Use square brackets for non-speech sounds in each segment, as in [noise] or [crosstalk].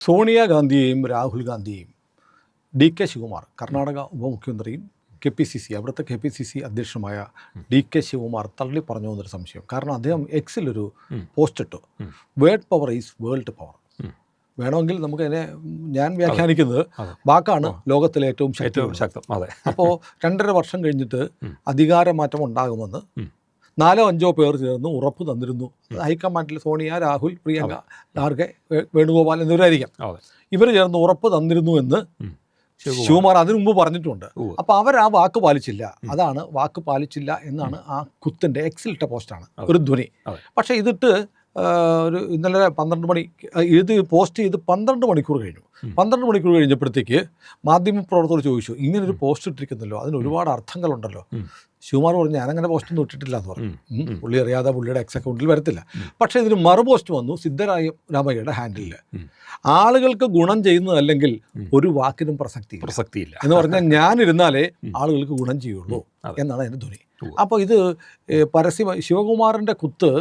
സോണിയാഗാന്ധിയെയും രാഹുൽ ഗാന്ധിയെയും D K Shivakumar Karnataka ഉപമുഖ്യമന്ത്രിയും K P C C അവിടുത്തെ കെ പി സി സി അധ്യക്ഷനുമായ ഡി കെ ശിവകുമാർ തള്ളി പറഞ്ഞു എന്നൊരു സംശയം. കാരണം അദ്ദേഹം എക്സിലൊരു പോസ്റ്റ് ഇട്ടു. Word power is world power വേണമെങ്കിൽ നമുക്ക് അതിനെ ഞാൻ വ്യാഖ്യാനിക്കുന്നത് വാക്കാണ് ലോകത്തിലെ ഏറ്റവും ശക്തി ശക്തം. അതെ. അപ്പോൾ രണ്ടര വർഷം കഴിഞ്ഞിട്ട് അധികാരമാറ്റം ഉണ്ടാകുമെന്ന് നാലോ അഞ്ചോ പേർ ചേർന്ന് ഉറപ്പ് തന്നിരുന്നു. ഹൈക്കമാൻഡിൽ സോണിയ രാഹുൽ പ്രിയങ്ക ഖാർഗെ വേണുഗോപാൽ എന്നിവരായിരിക്കാം. ഇവർ ചേർന്ന് ഉറപ്പ് തന്നിരുന്നു എന്ന്. ശിവകുമാർ അതിനു മുമ്പ് പറഞ്ഞിട്ടുണ്ട്. അപ്പൊ അപ്പോൾ അവർ ആ വാക്ക് പാലിച്ചില്ല. അതാണ് വാക്ക് പാലിച്ചില്ല എന്നാണ് ആ കുത്തിന്റെ എക്സിലിട്ട പോസ്റ്റാണ്. ഒരു ധ്വനി. പക്ഷെ ഇതിട്ട് ഒരു ഇന്നലെ പന്ത്രണ്ട് മണി ഇത് പോസ്റ്റ് ചെയ്ത് പന്ത്രണ്ട് മണിക്കൂർ കഴിഞ്ഞു. പന്ത്രണ്ട് മണിക്കൂർ കഴിഞ്ഞപ്പോഴത്തേക്ക് മാധ്യമപ്രവർത്തകർ ചോദിച്ചു ഇങ്ങനെ ഒരു പോസ്റ്റ് ഇട്ടിരിക്കുന്നല്ലോ അതിന് ഒരുപാട് അർത്ഥങ്ങളുണ്ടല്ലോ. ശിവകുമാർ പറഞ്ഞു ഞാനങ്ങനെ പോസ്റ്റ് ഒന്നും ഇട്ടിട്ടില്ല എന്ന് പറഞ്ഞു. പുള്ളി അറിയാതെ പുള്ളിയുടെ എക്സ് അക്കൗണ്ടിൽ വരത്തില്ല. പക്ഷേ ഇതിന് മറു പോസ്റ്റ് വന്നു സിദ്ധരായ രാമയ്യയുടെ ഹാൻഡിൽ ആളുകൾക്ക് ഗുണം ചെയ്യുന്നതല്ലെങ്കിൽ ഒരു വാക്കിനും പ്രസക്തി പ്രസക്തിയില്ല. എന്ന് പറഞ്ഞാൽ ഞാനിരുന്നാലേ ആളുകൾക്ക് ഗുണം ചെയ്യുള്ളൂ എന്നാണ് എന്റെ ധ്വനി. അപ്പോൾ ഇത് പരസ്യ ശിവകുമാറിന്റെ ശിവകുമാറിന്റെ കുത്ത്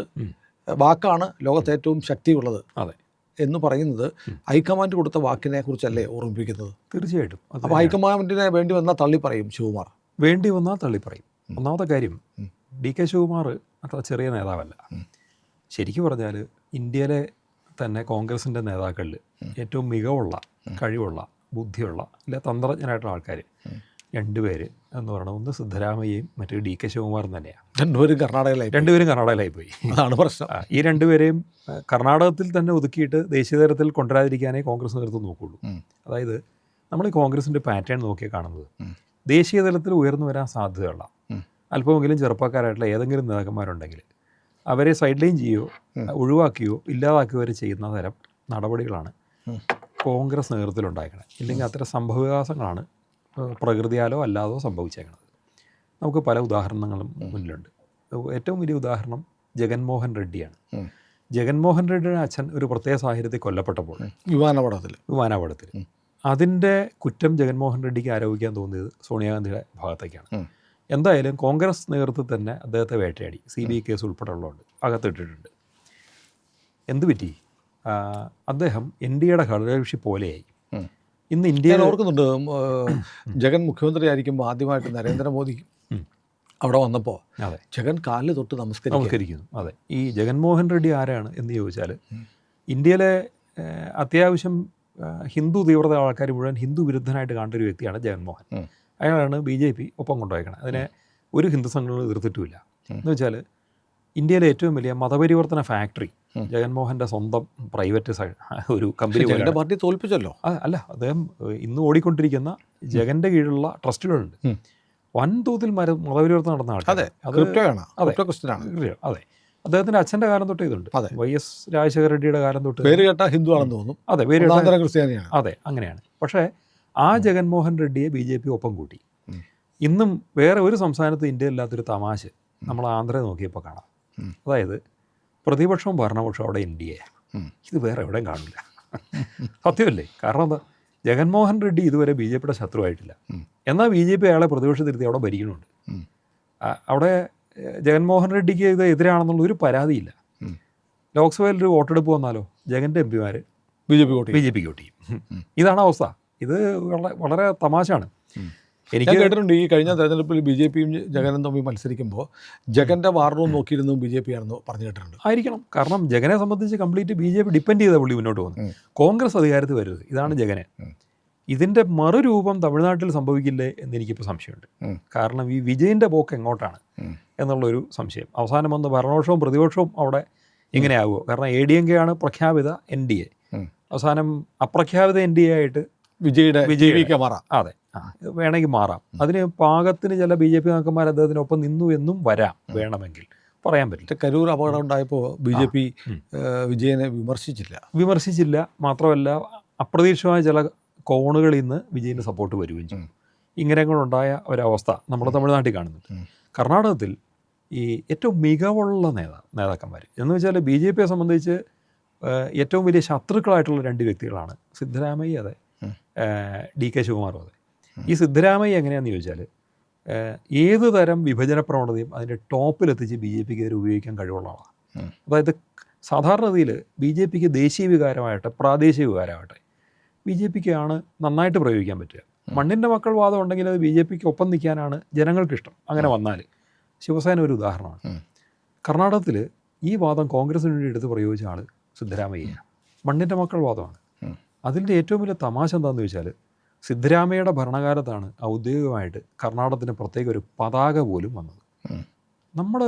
വാക്കാണ് ലോകത്ത് ഏറ്റവും ശക്തിയുള്ളത് അതെ. എന്ന് പറയുന്നത് ഹൈക്കമാൻഡ് കൊടുത്ത വാക്കിനെ കുറിച്ചല്ലേ ഓർമ്മിപ്പിക്കുന്നത്? തീർച്ചയായിട്ടും. അപ്പോൾ ഹൈക്കമാൻഡിനെ വേണ്ടി വന്നാൽ തള്ളി പറയും ശിവകുമാർ. വേണ്ടി വന്നാൽ തള്ളി പറയും. ഒന്നാമത്തെ കാര്യം. ഡി കെ ശിവകുമാർ അത്ര ചെറിയ നേതാവല്ല. ശരിക്കും പറഞ്ഞാൽ ഇന്ത്യയിലെ തന്നെ കോൺഗ്രസിന്റെ നേതാക്കളിൽ ഏറ്റവും മികവുള്ള കഴിവുള്ള ബുദ്ധിയുള്ള ഇല്ല തന്ത്രജ്ഞനായിട്ടുള്ള ആൾക്കാർ രണ്ടുപേര് എന്ന് പറയുന്നത് ഒന്ന് സിദ്ധരാമയ്യയും മറ്റൊരു ഡി കെ ശിവകുമാറും തന്നെയാണ്. രണ്ടുപേരും കർണാടകയിലായി രണ്ടുപേരും കർണാടകയിലായി പോയി. അതാണ് പ്രശ്നം. ഈ രണ്ടുപേരെയും കർണാടകത്തിൽ തന്നെ ഒതുക്കിയിട്ട് ദേശീയ തലത്തിൽ കൊണ്ടുവരാതിരിക്കാനേ കോൺഗ്രസ് നേതൃത്വം നോക്കുകയുള്ളൂ അതായത് നമ്മൾ ഈ കോൺഗ്രസിന്റെ പാറ്റേൺ നോക്കിയാൽ കാണുന്നത്. ദേശീയ തലത്തിൽ ഉയർന്നു വരാൻ സാധ്യതയുള്ള അല്പമെങ്കിലും ചെറുപ്പക്കാരായിട്ടുള്ള ഏതെങ്കിലും നേതാക്കന്മാരുണ്ടെങ്കിൽ അവരെ സൈഡ് ലൈൻ ചെയ്യുകയോ ഒഴിവാക്കുകയോ ഇല്ലാതാക്കുകയോ വരെ ചെയ്യുന്ന തരം നടപടികളാണ് കോൺഗ്രസ് നേതൃത്വത്തിൽ ഉണ്ടായിരിക്കുന്നത് ഇല്ലെങ്കിൽ അത്തരം സംഭവവികാസങ്ങളാണ് പ്രകൃതിയാലോ അല്ലാതോ സംഭവിച്ചേക്കണത്. നമുക്ക് പല ഉദാഹരണങ്ങളും മുന്നിലുണ്ട്. ഏറ്റവും വലിയ ഉദാഹരണം ജഗൻമോഹൻ റെഡ്ഡിയാണ്. ജഗൻമോഹൻ റെഡ്ഡിയുടെ അച്ഛൻ ഒരു പ്രത്യേക സാഹചര്യത്തിൽ കൊല്ലപ്പെട്ടപ്പോൾ വിമാനപടത്തിൽ. വിമാനാപടത്തിൽ. അതിന്റെ കുറ്റം ജഗൻമോഹൻ റെഡ്ഡിക്ക് ആരോപിക്കാൻ തോന്നിയത് സോണിയാഗാന്ധിയുടെ ഭാഗത്തേക്കാണ്. എന്തായാലും കോൺഗ്രസ് നേതൃത്വത്തിൽ തന്നെ അദ്ദേഹത്തെ വേട്ടയാടി. സി ബി ഐ കേസ് ഉൾപ്പെടെയുള്ളതുകൊണ്ട് അകത്തിട്ടിട്ടുണ്ട്. എന്ത് പറ്റി? അദ്ദേഹം എൻ ഡി എയുടെ ഘടകകക്ഷി പോലെയായി. ഇന്ന് ഇന്ത്യയിൽ ഓർക്കുന്നുണ്ട് ജഗൻ മുഖ്യമന്ത്രി ആയിരിക്കുമ്പോൾ ആദ്യമായിട്ട് നരേന്ദ്രമോദി. അവിടെ വന്നപ്പോൾ അതെ. ജഗൻ കാലിൽ തൊട്ട് നമസ്കരിക്കുന്നു. അതെ. ഈ ജഗൻമോഹൻ റെഡ്ഡി ആരാണ് എന്ന് ചോദിച്ചാൽ ഇന്ത്യയിലെ അത്യാവശ്യം ഹിന്ദു തീവ്രത ആൾക്കാർ മുഴുവൻ ഹിന്ദു വിരുദ്ധനായിട്ട് കാണേണ്ട ഒരു വ്യക്തിയാണ് ജഗൻമോഹൻ. അയാളാണ് ബി ജെ പി ഒപ്പം കൊണ്ടുപോയേക്കണത് അതിനെ ഒരു ഹിന്ദു സംഘടന എതിർത്തിട്ടുമില്ല. എന്ന് വെച്ചാൽ ഇന്ത്യയിലെ ഏറ്റവും വലിയ മതപരിവർത്തന ഫാക്ടറി ജഗൻമോഹന്റെ സ്വന്തം പ്രൈവറ്റ് ഒരു കമ്പനി. പാർട്ടി തോൽപ്പിച്ചല്ലോ. അല്ല അദ്ദേഹം ഇന്ന് ഓടിക്കൊണ്ടിരിക്കുന്ന ജഗന്റെ കീഴിലുള്ള ട്രസ്റ്റുകളുണ്ട്. വൻതോതിൽ മതപരിവർത്തനം നടന്ന ആൾക്കാർ അതെ അത് അതെ. അദ്ദേഹത്തിന്റെ അച്ഛന്റെ കാലം തൊട്ട് ഇതുണ്ട്. അതെ. വൈ എസ് രാജശേഖര റെഡ്ഡിയുടെ കാലം തൊട്ട് പേര് കേട്ട ഹിന്ദു ആണെന്ന് തോന്നുന്നു. അതെ പേര് ക്രിസ്ത്യാനിയാണ്. അതെ അങ്ങനെയാണ്. പക്ഷേ ആ ജഗൻമോഹൻ റെഡ്ഡിയെ ബി ജെ പി ഒപ്പം കൂട്ടി. ഇന്നും വേറെ ഒരു സംസ്ഥാനത്ത് ഇന്ത്യയില്ലാത്തൊരു തമാശ നമ്മൾ ആന്ധ്ര നോക്കിയപ്പോൾ കാണാം. അതായത് പ്രതിപക്ഷവും ഭരണപക്ഷവും അവിടെ ഉം. ഇത് വേറെ എവിടെയും കാണില്ല സത്യമല്ലേ? കാരണം എന്താ? ജഗൻമോഹൻ റെഡ്ഡി ഇതുവരെ ബി ജെ പിയുടെ ശത്രുവായിട്ടില്ല. എന്നാൽ ബി ജെ പി അയാളെ പ്രതിപക്ഷത്തിരുത്തി അവിടെ ഭരിക്കുന്നുണ്ട്. അവിടെ ജഗൻമോഹൻ റെഡ്ഡിക്ക് ഇത് എതിരാണെന്നുള്ള ഒരു പരാതിയില്ല. ലോക്സഭയിൽ ഒരു വോട്ടെടുപ്പ് വന്നാലോ? ജഗന്റെ എം പിമാർ B J P vote B J പിക്ക് വോട്ട് ചെയ്യും. ഇതാണ് അവസ്ഥ. ഇത് വളരെ തമാശയാണ്. എനിക്ക് കേട്ടിട്ടുണ്ട് ഈ കഴിഞ്ഞ തെരഞ്ഞെടുപ്പിൽ ബി ജെ പിയും ജഗനും തമ്മിൽ മത്സരിക്കുമ്പോൾ ജഗന്റെ വാർ റൂം നോക്കിയിരുന്നു ബി ജെ പി ആണെന്ന് പറഞ്ഞു കേട്ടിട്ടുണ്ട്. ആയിരിക്കണം. കാരണം ജഗനെ സംബന്ധിച്ച് complete B J P depend ചെയ്ത പുള്ളി മുന്നോട്ട് പോകുന്നു കോൺഗ്രസ് അധികാരത്തിൽ വരുന്നത് ഇതാണ് ജഗനെ. ഇതിന്റെ ഇതിന്റെ മറുരൂപം തമിഴ്നാട്ടിൽ സംഭവിക്കില്ലേ എന്ന് എനിക്കിപ്പോൾ സംശയമുണ്ട്. കാരണം ഈ വിജയന്റെ പോക്ക് എങ്ങോട്ടാണ്. എന്നുള്ളൊരു സംശയം. അവസാനം വന്ന് ഭരണപക്ഷവും പ്രതിപക്ഷവും അവിടെ ഇങ്ങനെയാകുമോ കാരണം എ ഡി എം കെ ആണ് പ്രഖ്യാപിത എൻ ഡി എ അവസാനം അപ്രഖ്യാപിത എൻ ഡി എ ആയിട്ട് വിജയുടെ വിജയ് മാറാം. അതെ. വേണമെങ്കിൽ മാറാം. അതിന് പാകത്തിന് ചില ബി ജെ പി നേതാക്കന്മാർ അദ്ദേഹത്തിനൊപ്പം നിന്നു എന്നും വരാം വേണമെങ്കിൽ. പറയാൻ പറ്റില്ല കരൂർ അപകടം ഉണ്ടായപ്പോൾ ബി ജെ പി വിജയനെ വിമർശിച്ചില്ല. വിമർശിച്ചില്ല. മാത്രമല്ല അപ്രതീക്ഷിതമായ ചില കോണുകളിൽ നിന്ന് വിജയന് സപ്പോർട്ട് വരികയും ചെയ്യും ഇങ്ങനെ കൊണ്ടുണ്ടായ ഒരവസ്ഥ നമ്മുടെ തമിഴ്നാട്ടിൽ കാണുന്നുണ്ട്. കർണാടകത്തിൽ ഈ ഏറ്റവും മികവുള്ള നേതാ നേതാക്കന്മാർ എന്ന് വെച്ചാൽ ബി ജെ പിയെ സംബന്ധിച്ച് ഏറ്റവും വലിയ ശത്രുക്കളായിട്ടുള്ള രണ്ട് വ്യക്തികളാണ് സിദ്ധരാമയ്യ അതെ. ഡി കെ ശിവകുമാറും അതെ. ഈ സിദ്ധരാമയ്യ എങ്ങനെയാണെന്ന് ചോദിച്ചാൽ ഏത് തരം വിഭജന പ്രവണതയും അതിന്റെ ടോപ്പിലെത്തിച്ച് ബി ജെ പിക്ക് ഉപയോഗിക്കാൻ കഴിവുള്ള ആളാണ്. അതായത് സാധാരണഗതിയിൽ ബി ജെ പിക്ക് ദേശീയ വികാരമാകട്ടെ പ്രാദേശിക വികാരമാകട്ടെ ബി ജെ പിക്കാണ് നന്നായിട്ട് പ്രയോഗിക്കാൻ പറ്റുക. മണ്ണിന്റെ മക്കൾ വാദം ഉണ്ടെങ്കിൽ അത് ബി ജെ പിക്ക് ഒപ്പം നിൽക്കാനാണ് ജനങ്ങൾക്കിഷ്ടം. അങ്ങനെ വന്നാൽ ശിവസേന ഒരു ഉദാഹരണമാണ്. കർണാടകത്തിൽ ഈ വാദം കോൺഗ്രസിന് വേണ്ടി എടുത്ത് പ്രയോഗിച്ച ആൾ സിദ്ധരാമയ്യ. മണ്ണിന്റെ മക്കൾ വാദമാണ്. അതിന്റെ ഏറ്റവും വലിയ തമാശ എന്താണെന്ന് വെച്ചാൽ സിദ്ധരാമയ്യയുടെ ഭരണകാലത്താണ് ഔദ്യോഗികമായിട്ട് കർണാടകത്തിന് പ്രത്യേക ഒരു പതാക പോലും വന്നത്. നമ്മൾ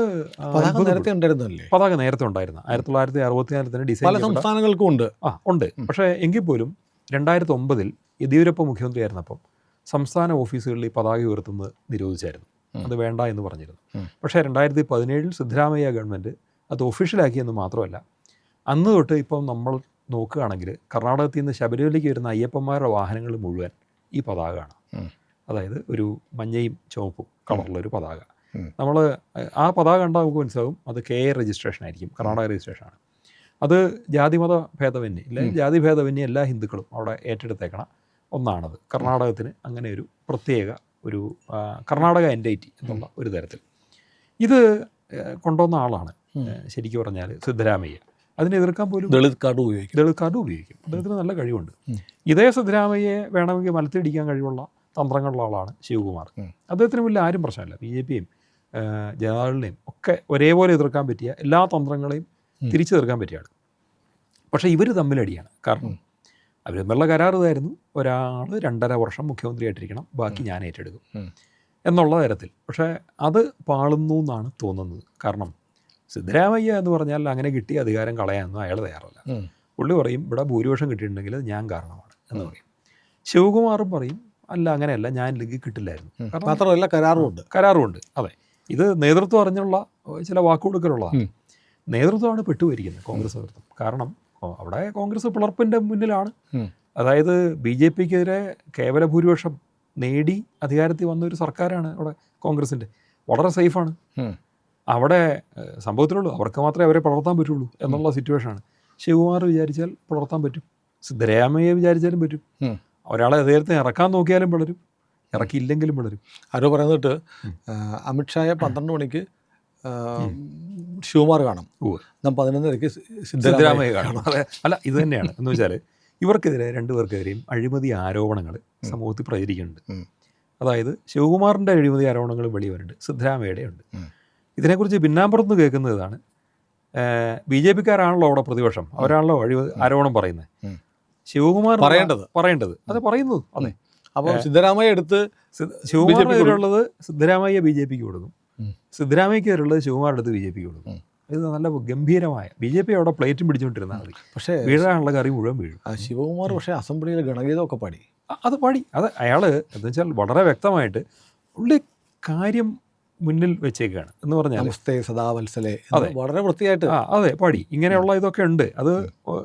പതാക നേരത്തെ ഉണ്ടായിരുന്നല്ലേ പതാക നേരത്തെ ഉണ്ടായിരുന്നു. ആയിരത്തി തൊള്ളായിരത്തി അറുപത്തിനാലിൽ തന്നെ ഡിസൈൻ പല സംസ്ഥാനങ്ങൾക്കും ഉണ്ട്. ആ ഉണ്ട്. പക്ഷേ എങ്കിൽ പോലും രണ്ടായിരത്തി ഒമ്പതിൽ യെദ്യൂരപ്പ മുഖ്യമന്ത്രിയായിരുന്നപ്പം സംസ്ഥാന ഓഫീസുകളിൽ ഈ പതാക ഉയർത്തുന്നത് നിരോധിച്ചായിരുന്നു. അത് വേണ്ട എന്ന് പറഞ്ഞിരുന്നു. പക്ഷേ രണ്ടായിരത്തി പതിനേഴിൽ സിദ്ധരാമയ്യ ഗവൺമെന്റ് അത് ഒഫീഷ്യലാക്കിയെന്ന് മാത്രമല്ല അന്ന് തൊട്ട് ഇപ്പം നമ്മൾ നോക്കുകയാണെങ്കിൽ കർണാടകത്തിൽ നിന്ന് ശബരിമലയ്ക്ക് വരുന്ന അയ്യപ്പന്മാരുടെ വാഹനങ്ങൾ മുഴുവൻ ഈ പതാകയാണ്. അതായത് ഒരു മഞ്ഞയും ചുവപ്പും കളറുള്ളൊരു പതാക. നമ്മൾ ആ പതാക കണ്ടാൽ നമുക്ക് മനസ്സിലാവും അത് കെ എ രജിസ്ട്രേഷൻ ആയിരിക്കും കർണാടക രജിസ്ട്രേഷൻ ആണ്. അത് ജാതിമത ഭേദമന്യേ ഇല്ല ജാതി ഭേദമന്യേ എല്ലാ ഹിന്ദുക്കളും അവിടെ ഏറ്റെടുത്തേക്കണ ഒന്നാണത്. കർണാടകത്തിന് അങ്ങനെ ഒരു പ്രത്യേക ഒരു കർണാടക എന്റൈറ്റി എന്നുള്ള ഒരു തരത്തിൽ. ഇത് കൊണ്ടുവന്ന ആളാണ്. ശരിക്കും പറഞ്ഞാൽ സിദ്ധരാമയ്യ. അതിനെ എതിർക്കാൻ പോലും ദളിത് കാർഡ് ഉപയോഗിക്കും. ദളിത് കാർഡ് ഉപയോഗിക്കും. അദ്ദേഹത്തിന് നല്ല കഴിവുണ്ട്. ഇതേ സിദ്ധരാമയ്യെ വേണമെങ്കിൽ മലത്തിടിക്കാൻ കഴിവുള്ള തന്ത്രങ്ങളുള്ള ആളാണ് ശിവകുമാർ. അദ്ദേഹത്തിന് വലിയ ആരും പ്രശ്നമില്ല. ബി ജെ പിയും ജനതാദളിനെയും ഒക്കെ ഒരേപോലെ എതിർക്കാൻ പറ്റിയ എല്ലാ തന്ത്രങ്ങളെയും. തിരിച്ചു തീർക്കാൻ പറ്റിയ ആൾ പക്ഷേ ഇവർ തമ്മിലടിയാണ്. കാരണം അവർ തമ്മിലുള്ള കരാർ ഇതായിരുന്നു ഒരാൾ രണ്ടര വർഷം മുഖ്യമന്ത്രിയായിട്ടിരിക്കണം. ബാക്കി ഞാൻ ഏറ്റെടുക്കും. എന്നുള്ള തരത്തിൽ. പക്ഷേ അത് പാളുന്നു എന്നാണ് തോന്നുന്നത്. കാരണം സിദ്ധരാമയ്യ എന്ന് പറഞ്ഞാൽ അങ്ങനെ കിട്ടിയ അധികാരം കളയാനൊന്നും അയാൾ തയ്യാറല്ല. പുള്ളി പറയും ഇവിടെ ഭൂരിപക്ഷം കിട്ടിയിട്ടുണ്ടെങ്കിൽ അത് ഞാൻ കാരണമാണ് എന്ന് പറയും. ശിവകുമാറും പറയും അല്ല അങ്ങനെയല്ല ഞാൻ ഇല്ലെങ്കിൽ കിട്ടില്ലായിരുന്നു. മാത്രമല്ല കരാറുമുണ്ട് കരാറുമുണ്ട്. അതെ. ഇത് നേതൃത്വം അറിഞ്ഞുള്ള ചില വാക്കുകൊടുക്കലുള്ളതാണ്. നേതൃത്വമാണ് പെട്ടുപോയിരിക്കുന്നത് കോൺഗ്രസ് നേതൃത്വം. കാരണം അവിടെ കോൺഗ്രസ് പിളർപ്പിന്റെ മുന്നിലാണ്. അതായത് ബി ജെ പിക്കെതിരെ കേവല ഭൂരിപക്ഷം നേടി അധികാരത്തിൽ വന്ന ഒരു സർക്കാരാണ് അവിടെ കോൺഗ്രസിന്റെ വളരെ സേഫാണ്. അവിടെ സംഭവത്തിലുള്ളൂ. അവർക്ക് മാത്രമേ അവരെ പുലർത്താൻ പറ്റുള്ളൂ എന്നുള്ള സിറ്റുവേഷനാണ് ശിവകുമാർ വിചാരിച്ചാൽ പുലർത്താൻ പറ്റും. സിദ്ധരാമയ്യ വിചാരിച്ചാലും പറ്റും. ഒരാളെ അദ്ദേഹത്തെ ഇറക്കാൻ നോക്കിയാലും വളരും ഇറക്കിയില്ലെങ്കിലും വളരും ആരോ പറയുന്നിട്ട്. അമിത്ഷായെ പന്ത്രണ്ട് മണിക്ക് ശിവകുമാർ കാണും. നാം പതിനൊന്നരയ്ക്ക് സിദ്ധരാമയ്യ കാണും. അതെ. അല്ല ഇത് തന്നെയാണ്. എന്ന് വെച്ചാൽ ഇവർക്കെതിരെ രണ്ടുപേർക്കെതിരെയും അഴിമതി ആരോപണങ്ങൾ സമൂഹത്തിൽ പ്രചരിക്കുന്നുണ്ട്. അതായത് ശിവകുമാറിന്റെ അഴിമതി ആരോപണങ്ങൾ വെളിവരുന്നുണ്ട് സിദ്ധരാമയുടെ ഉണ്ട്. ഇതിനെക്കുറിച്ച് പിന്നാമ്പുറത്ത് കേൾക്കുന്നത് ഇതാണ് ബി ജെ പിക്കാരാണല്ലോ അവിടെ പ്രതിപക്ഷം. അവരാണല്ലോ അഴിമതി ആരോപണം പറയുന്നത്. ശിവകുമാർ പറയേണ്ടത്. പറയേണ്ടത്. അത് പറയുന്നത്. അതെ. അപ്പോൾ സിദ്ധരാമയ്യ എടുത്ത് ശിവകുമാറിനെതിരുള്ളത് സിദ്ധരാമയ്യ ബി ജെ പിക്ക് കൊടുക്കും. സിദ്ധരാമയ്ക്കെതിരുള്ളത് ശിവകുമാരുടെ അടുത്ത് ബി ജെ പിക്ക് കൊടുക്കും. ഇത് നല്ല ഗംഭീരമായ ബി ജെ പി അവിടെ പ്ലേറ്റും പിടിച്ചുകൊണ്ടിരുന്നാൽ മതി. പക്ഷേ വീഴാനുള്ള കറി മുഴുവൻ വീഴും. ശിവകുമാർ പക്ഷേ അസംബ്ലിയിൽ ഗണഗീതമൊക്കെ പാടി. അത് പാടി. അത് അയാൾ എന്താ വെച്ചാൽ വളരെ വ്യക്തമായിട്ട് പുള്ളി കാര്യം മുന്നിൽ വെച്ചേക്കാണ് എന്ന് പറഞ്ഞാൽ നമസ്തേ സദാവത്സലെ അതെ. വളരെ വൃത്തിയായിട്ട് ആ അതെ പാടി. ഇങ്ങനെയുള്ള ഇതൊക്കെ ഉണ്ട്. അത്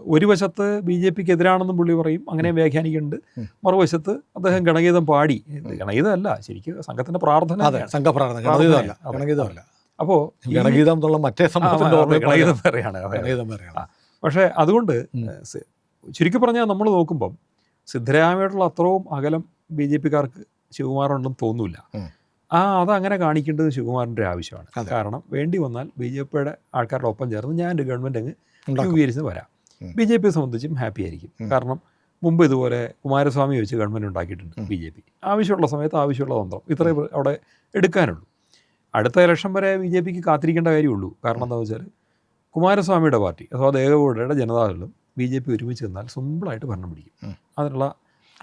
ഒരു വശത്ത് ബി ജെ പിക്ക് എതിരാണെന്നും പുള്ളി പറയും. അങ്ങനെ വ്യാഖ്യാനിക്കുന്നുണ്ട്. മറുവശത്ത് അദ്ദേഹം ഗണഗീതം പാടി. ഗണഗീതമല്ല. ശരിക്കും സംഘത്തിന്റെ പ്രാർത്ഥന അതെ തന്നെയാണ്. സംഘപ്രാർത്ഥന. ഗണഗീതമല്ല. അതെ. ഗണഗീതമല്ല. അപ്പോൾ ഗണഗീതം എന്നുള്ള മറ്റേ സംഭവം സംഭവത്തിന്റെ അതെ, ഓർമ്മയിൽ ഗണഗീതം വേറെയാണ് പക്ഷേ അതുകൊണ്ട് ശരിക്കും ചുരുക്കി പറഞ്ഞാൽ നമ്മൾ നോക്കുമ്പം സിദ്ധരാമയോടുള്ള അത്രയും അകലം ബി ജെ പിക്കാർക്ക് ശിവകുമാറുണ്ടെന്ന് തോന്നൂല. ഉം. ആ അത് അങ്ങനെ കാണിക്കേണ്ടത് ശിവകുമാറിന്റെ ആവശ്യമാണ്. കാരണം വേണ്ടി വന്നാൽ ബി ജെ പിയുടെ ആൾക്കാരുടെ ഒപ്പം ചേർന്ന് ഞാൻ എന്റെ ഗവൺമെന്റ് അങ്ങ്. രൂപീകരിച്ച് വരാം. ബി ജെ പിയെ സംബന്ധിച്ചും ഹാപ്പി ആയിരിക്കും. കാരണം മുമ്പ് ഇതുപോലെ കുമാരസ്വാമി വെച്ച് ഗവൺമെന്റ് ഉണ്ടാക്കിയിട്ടുണ്ട് ബി ജെ പി. ആവശ്യമുള്ള സമയത്ത് ആവശ്യമുള്ള തന്ത്രം. ഇത്രേ അവിടെ എടുക്കാനുള്ളൂ. അടുത്ത ഇലക്ഷൻ വരെ ബി ജെ പിക്ക് കാത്തിരിക്കേണ്ട കാര്യമുള്ളൂ. കാരണം എന്താണെന്ന് വെച്ചാൽ കുമാരസ്വാമിയുടെ പാർട്ടി അഥവാ ദേവഗൗഡയുടെ ജനതാദളും ബി ജെ പി ഒരുമിച്ച് നിന്നാൽ സിമ്പിളായിട്ട് ഭരണം പിടിക്കും. അതിനുള്ള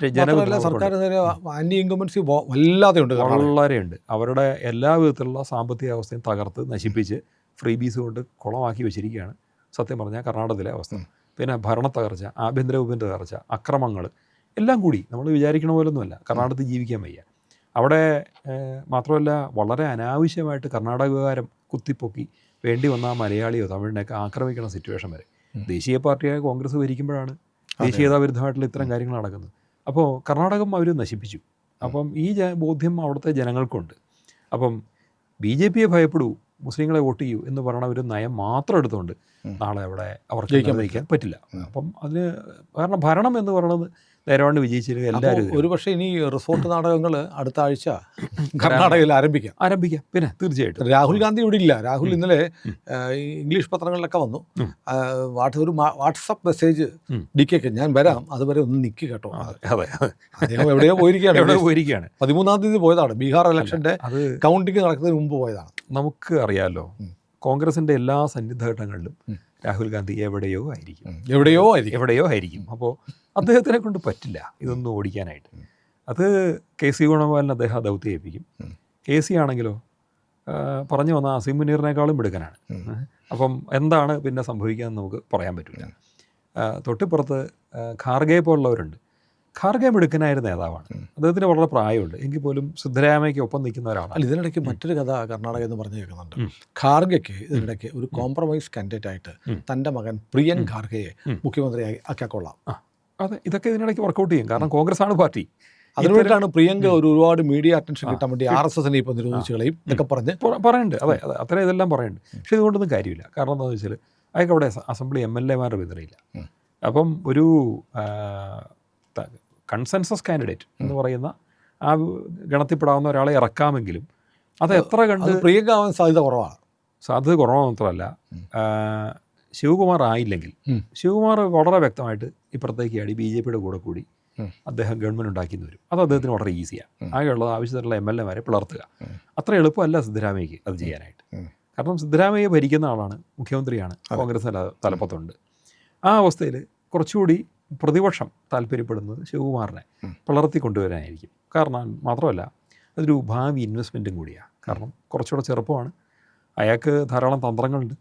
മാത്രമല്ല സർക്കാർ നേരെ ആന്റി ഇൻകംബൻസി വല്ലാതെ ഉണ്ട് വളരെ വളരെയുണ്ട് അവരുടെ എല്ലാ വിധത്തിലുള്ള സാമ്പത്തിക അവസ്ഥയും തകർത്ത് നശിപ്പിച്ച് ഫ്രീ ബീസ് കൊണ്ട് കുളമാക്കി വെച്ചിരിക്കുകയാണ്. സത്യം പറഞ്ഞാൽ കർണാടകത്തിലെ അവസ്ഥ. പിന്നെ ഭരണ തകർച്ച ആഭ്യന്തര വകുപ്പിന്റെ തകർച്ച അക്രമങ്ങൾ എല്ലാം കൂടി നമ്മൾ വിചാരിക്കണ പോലൊന്നുമല്ല. കർണാടകത്തിൽ ജീവിക്കാൻ വയ്യ. അവിടെ മാത്രമല്ല വളരെ അനാവശ്യമായിട്ട് കർണാടക വികാരം കുത്തിപ്പൊക്കി വേണ്ടി വന്ന ആ മലയാളിയോ തമിഴിനെയൊക്കെ ആക്രമിക്കുന്ന സിറ്റുവേഷൻ വരെ. ദേശീയ പാർട്ടിയായ കോൺഗ്രസ് ഭരിക്കുമ്പോഴാണ്. ദേശീയതാ വിരുദ്ധമായിട്ടുള്ള ഇത്തരം കാര്യങ്ങൾ നടക്കുന്നത്. അപ്പോൾ കർണാടകം അവർ നശിപ്പിച്ചു. അപ്പം ഈ ജ ബോധ്യം അവിടുത്തെ ജനങ്ങൾക്കുണ്ട്. അപ്പം ബി ജെ പിയെ ഭയപ്പെടൂ മുസ്ലിങ്ങളെ വോട്ട് ചെയ്യൂ എന്ന് പറയുന്ന ഒരു നയം മാത്രം എടുത്തുകൊണ്ട് നാളെ അവിടെ അവർക്ക് ജയിക്കാൻ പറ്റില്ല. അപ്പം അതിന് കാരണം ഭരണം എന്ന് പറയുന്നത് ധൈര്യമായിട്ട് വിജയിച്ചിരുന്നു എല്ലാവരും ഒരു പക്ഷേ ഇനി റിസോർട്ട് നാടകങ്ങൾ അടുത്ത ആഴ്ച കർണാടകയിൽ ആരംഭിക്കാം. ആരംഭിക്കാം. പിന്നെ തീർച്ചയായിട്ടും. രാഹുൽ ഗാന്ധി ഇവിടെ ഇല്ല. രാഹുൽ ഇന്നലെ ഇംഗ്ലീഷ് പത്രങ്ങളിലൊക്കെ വന്നു. വാട്സ് ഒരു വാട്സപ്പ് മെസ്സേജ്. ഡി കെക്ക് ഞാൻ വരാം. അതുവരെ ഒന്ന് നിൽക്കുക കേട്ടോ. അതെ അതെ. അദ്ദേഹം എവിടെയോ പോയിരിക്കുകയാണ്. എവിടെ പോയിരിക്കുകയാണ്. പതിമൂന്നാം തീയതി പോയതാണ്. ബീഹാർ ഇലക്ഷന്റെ അത് കൗണ്ടിങ് നടക്കുന്നതിന് മുമ്പ് പോയതാണ്. നമുക്ക് അറിയാലോ. ഉം. കോൺഗ്രസിന്റെ എല്ലാ സന്നിഗ്ധഘട്ടങ്ങളിലും ഉം. രാഹുൽ ഗാന്ധി എവിടെയോ ആയിരിക്കും. എവിടെയോ ആയിരിക്കും എവിടെയോ ആയിരിക്കും. അപ്പോൾ അദ്ദേഹത്തിനെ കൊണ്ട് പറ്റില്ല ഇതൊന്നും ഓടിക്കാനായിട്ട്. അത് കെ സി ഗുണപാലിന് അദ്ദേഹം ദൗത്യം ഏൽപ്പിക്കും കെ സി ആണെങ്കിലോ പറഞ്ഞു വന്ന അസീം മുനീറിനേക്കാളും മിടുക്കനാണ്. അപ്പം എന്താണ് പിന്നെ സംഭവിക്കുക നമുക്ക് പറയാൻ പറ്റില്ല. തൊട്ടിപ്പുറത്ത് ഖാർഗെ പോലുള്ളവരുണ്ട്. ഖാർഗെ മിടുക്കനായ ഒരു നേതാവാണ്. അദ്ദേഹത്തിന് വളരെ പ്രായമുണ്ട്. എങ്കിൽ പോലും സിദ്ധരാമയ്ക്ക് ഒപ്പം നിൽക്കുന്ന ഒരാളാണ്. അല്ല ഇതിനിടയ്ക്ക് മറ്റൊരു കഥ കർണാടക എന്ന് പറഞ്ഞു കേൾക്കുന്നുണ്ട്. ഖാർഗയ്ക്ക് ഇതിനിടയ്ക്ക് ഒരു കോംപ്രമൈസ് കാൻഡിഡേറ്റ് ആയിട്ട്. തന്റെ മകൻ പ്രിയൻ ഖാർഗയെ. മുഖ്യമന്ത്രിയായി ആക്കിക്കൊള്ളാം അതെ ഇതൊക്കെ ഇതിനിടയ്ക്ക് വർക്കൗട്ട് ചെയ്യും. കാരണം കോൺഗ്രസ് ആണ് പാർട്ടി. അതിനുവേണ്ടിയാണ് പ്രിയങ്ക ഒരു ഒരുപാട് മീഡിയ അറ്റൻഷൻ കിട്ടാൻ വേണ്ടി ആർ എസ് എസിനെ ഇപ്പോൾ നിരോധിച്ചു കളയും ഇതൊക്കെ പറഞ്ഞ് പറയുന്നുണ്ട് അതെ അതെ അത്ര ഇതെല്ലാം പറയുന്നുണ്ട് പക്ഷേ ഇതുകൊണ്ടൊന്നും കാര്യമില്ല. കാരണം എന്താണെന്ന് വെച്ചാൽ അയാൾക്ക് അവിടെ അസംബ്ലി എം എൽ എമാരുടെ പിന്തുണയില്ല. അപ്പം ഒരു കൺസെൻസസ് കാൻഡിഡേറ്റ് എന്ന് പറയുന്ന ആ ഗണത്തിൽപ്പെടാവുന്ന ഒരാളെ ഇറക്കാമെങ്കിലും അത് എത്ര കണ്ട് പ്രിയങ്കാവാൻ സാധ്യത കുറവാണ്. സാധ്യത കുറവ് മാത്രമല്ല ശിവകുമാർ ആയില്ലെങ്കിൽ. ശിവകുമാർ വളരെ വ്യക്തമായിട്ട് ഇപ്പുറത്തേക്ക് ആടി ബി ജെ പിയുടെ കൂടെ കൂടി അദ്ദേഹം ഗവൺമെന്റ് ഉണ്ടാക്കിയെന്ന് വരും. അത് അദ്ദേഹത്തിന് വളരെ ഈസിയാണ്. ആകെയുള്ളത് ആവശ്യത്തിലുള്ള എം എൽ എമാരെ പിളർത്തുക. അത്ര എളുപ്പമല്ല സിദ്ധരാമയ്യക്ക് അത് ചെയ്യാനായിട്ട്. കാരണം സിദ്ധരാമയ്യ ഭരിക്കുന്ന ആളാണ് മുഖ്യമന്ത്രിയാണ്. കോൺഗ്രസ് തല തലപ്പത്തുണ്ട്. ആ അവസ്ഥയിൽ കുറച്ചുകൂടി പ്രതിപക്ഷം താല്പര്യപ്പെടുന്നത് ശിവകുമാറിനെ. പിളർത്തി കൊണ്ടുവരാനായിരിക്കും. കാരണം മാത്രമല്ല അതൊരു ഭാവി ഇൻവെസ്റ്റ്മെന്റും കൂടിയാണ്. കാരണം കുറച്ചുകൂടെ ചെറുപ്പമാണ്. അയാൾക്ക് ധാരാളം തന്ത്രങ്ങളുണ്ട്.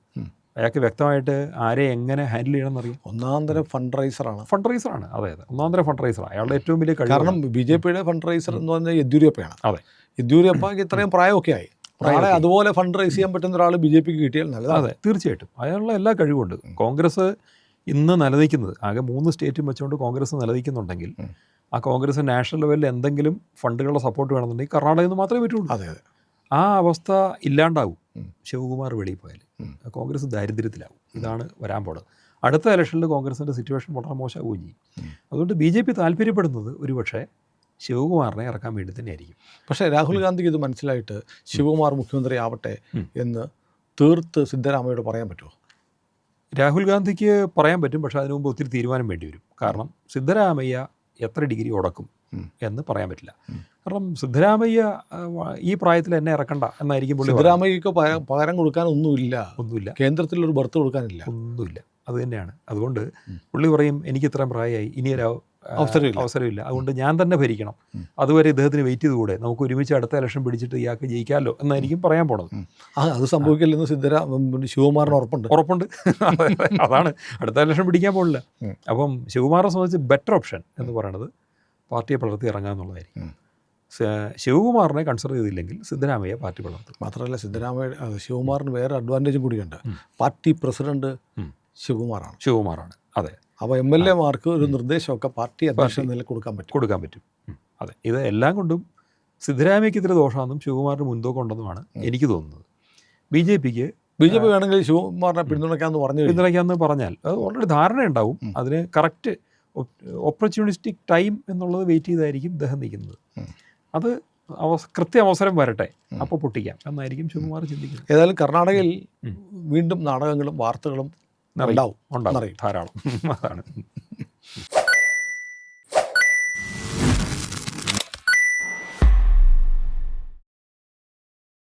അയാൾക്ക് വ്യക്തമായിട്ട് ആരെ എങ്ങനെ ഹാൻഡിൽ ചെയ്യണം എന്നറിയാം ഒന്നാം തരം ഫണ്ട് റൈസറാണ് ഫണ്ട് റൈസറാണ് അതെ അതെ. ഒന്നാം തരം ഫണ്ട് റൈസറാണ് അയാളുടെ ഏറ്റവും വലിയ കഴിവ് കാരണം ബി ജെ പിയുടെ ഫണ്ട് റൈസർ എന്ന് പറഞ്ഞാൽ യെദ്യൂരപ്പയാണ്. അതെ. യെദ്യൂരപ്പയ്ക്ക് ഇത്രയും പ്രായമൊക്കെ ആയി അയാളെ അതുപോലെ ഫണ്ട് റൈസ് ചെയ്യാൻ പറ്റുന്ന ഒരാൾ ബി ജെ പിക്ക് കിട്ടിയാൽ നല്ലതാണ്. അതെ തീർച്ചയായിട്ടും. അയാളുള്ള എല്ലാ കഴിവുണ്ട് കോൺഗ്രസ് ഇന്ന് നിലനിൽക്കുന്നത്. ആകെ മൂന്ന് സ്റ്റേറ്റും വെച്ചുകൊണ്ട് കോൺഗ്രസ് നിലനിൽക്കുന്നുണ്ടെങ്കിൽ ആ കോൺഗ്രസ് നാഷണൽ ലെവലിൽ എന്തെങ്കിലും ഫണ്ടുകളുടെ സപ്പോർട്ട് വേണമെന്നുണ്ടെങ്കിൽ കർണാടകയിൽ നിന്ന് മാത്രമേ പറ്റുള്ളൂ. അതെ അതെ. ആ അവസ്ഥ ഇല്ലാണ്ടാവും. ശിവകുമാർ വെളിയിൽ പോയാൽ കോൺഗ്രസ് ദാരിദ്ര്യത്തിലാവും. ഇതാണ് വരാൻ പോണത്. അടുത്ത ഇലക്ഷനിൽ കോൺഗ്രസിന്റെ സിറ്റുവേഷൻ വളരെ മോശമാവുകയും ചെയ്യും. അതുകൊണ്ട് ബി ജെ പി താല്പര്യപ്പെടുന്നത് ഒരുപക്ഷെ ശിവകുമാറിനെ ഇറക്കാൻ വേണ്ടി തന്നെയായിരിക്കും. പക്ഷേ രാഹുൽ ഗാന്ധിക്ക് ഇത് മനസ്സിലായിട്ട് ശിവകുമാർ മുഖ്യമന്ത്രി ആവട്ടെ എന്ന് തീർത്ത് സിദ്ധരാമയ്യോട് പറയാൻ പറ്റുമോ? രാഹുൽ ഗാന്ധിക്ക് പറയാൻ പറ്റും പക്ഷേ അതിനു മുമ്പ് ഒത്തിരി തീരുമാനം വേണ്ടി വരും. കാരണം സിദ്ധരാമയ്യ എത്ര ഡിഗ്രി ഉടക്കും എന്ന് പറയാൻ പറ്റില്ല. കാരണം സിദ്ധരാമയ്യ ഈ പ്രായത്തിൽ എന്നെ ഇറക്കണ്ട എന്നായിരിക്കും പുള്ളി. സിദ്ധരാമയ്യക്ക് പകരം കൊടുക്കാൻ ഒന്നുമില്ല. ഒന്നുമില്ല. കേന്ദ്രത്തിൽ ഒരു ബർത്ത് കൊടുക്കാനില്ല. ഒന്നുമില്ല. അത് തന്നെയാണ്. അതുകൊണ്ട്. പുള്ളി പറയും എനിക്ക് ഇത്രയും പ്രായമായി. ഇനി ഒരു അവസരമില്ല. അവസരമില്ല. അതുകൊണ്ട് ഞാൻ തന്നെ ഭരിക്കണം. അതുവരെ ഇദ്ദേഹത്തിന് വെയിറ്റ് ചെയ്തുകൂടെ? നമുക്ക് ഒരുമിച്ച് അടുത്ത ഇലക്ഷൻ പിടിച്ചിട്ട് ഇയാൾക്ക് ജയിക്കാമല്ലോ എന്നായിരിക്കും പറയാൻ പോണത്. ആ അത് സംഭവിക്കില്ലെന്ന് സിദ്ധര ശിവകുമാറിന് ഉറപ്പുണ്ട്. ഉറപ്പുണ്ട്. [laughs] അതാണ്. അടുത്ത ഇലക്ഷൻ പിടിക്കാൻ പോകില്ല അപ്പം ശിവകുമാറിനെ സംബന്ധിച്ച് ബെറ്റർ ഓപ്ഷൻ എന്ന് പറയുന്നത് പാർട്ടിയെ പിളർത്തി ഇറങ്ങുക എന്നുള്ളതായിരിക്കും. ശിവകുമാറിനെ കൺസിഡർ ചെയ്തില്ലെങ്കിൽ സിദ്ധരാമയ്യ പാർട്ടി പിളർത്തും മാത്രമല്ല സിദ്ധരാമയ്യ ശിവകുമാറിന് വേറെ അഡ്വാന്റേജും കൂടിയുണ്ട് പാർട്ടി പ്രസിഡന്റ്. ശിവകുമാറാണ്. ശിവകുമാറാണ്. അതെ. അപ്പോൾ എം എൽ എമാർക്ക് ഒരു നിർദ്ദേശമൊക്കെ പാർട്ടി അധ്യക്ഷ നില കൊടുക്കാൻ പറ്റും. കൊടുക്കാൻ പറ്റും. അതെ. ഇത് എല്ലാം കൊണ്ടും സിദ്ധരാമയ്ക്ക് ഇത്തിരി ദോഷമാണെന്നും ശിവകുമാറിന് മുൻതൂക്കം ഉണ്ടെന്നുമാണ് എനിക്ക് തോന്നുന്നത്. ബി ജെ പിക്ക് ബി ജെ പി വേണമെങ്കിൽ ശിവകുമാറിനെ പിന്തുണയ്ക്കാമെന്ന് പറഞ്ഞു പിന്തുണയ്ക്കാമെന്ന് പറഞ്ഞാൽ അത് ഓൾറെഡി ധാരണ ഉണ്ടാവും അതിന് കറക്റ്റ് ഓപ്പർച്യൂണിസ്റ്റിക് ടൈം എന്നുള്ളത് വെയിറ്റ് ചെയ്തായിരിക്കും ഇദ്ദേഹം നിൽക്കുന്നത്. അത് അവസ കൃത്യ അവസരം വരട്ടെ. അപ്പോൾ പൊട്ടിക്കാം. എന്നായിരിക്കും ശിവകുമാർ ചിന്തിക്കുന്നത്. ഏതായാലും കർണാടകയിൽ വീണ്ടും നാടകങ്ങളും വാർത്തകളും. ഉണ്ടാവും. ഉണ്ടാവും. ധാരാളം. [laughs] അതാണ്. [laughs]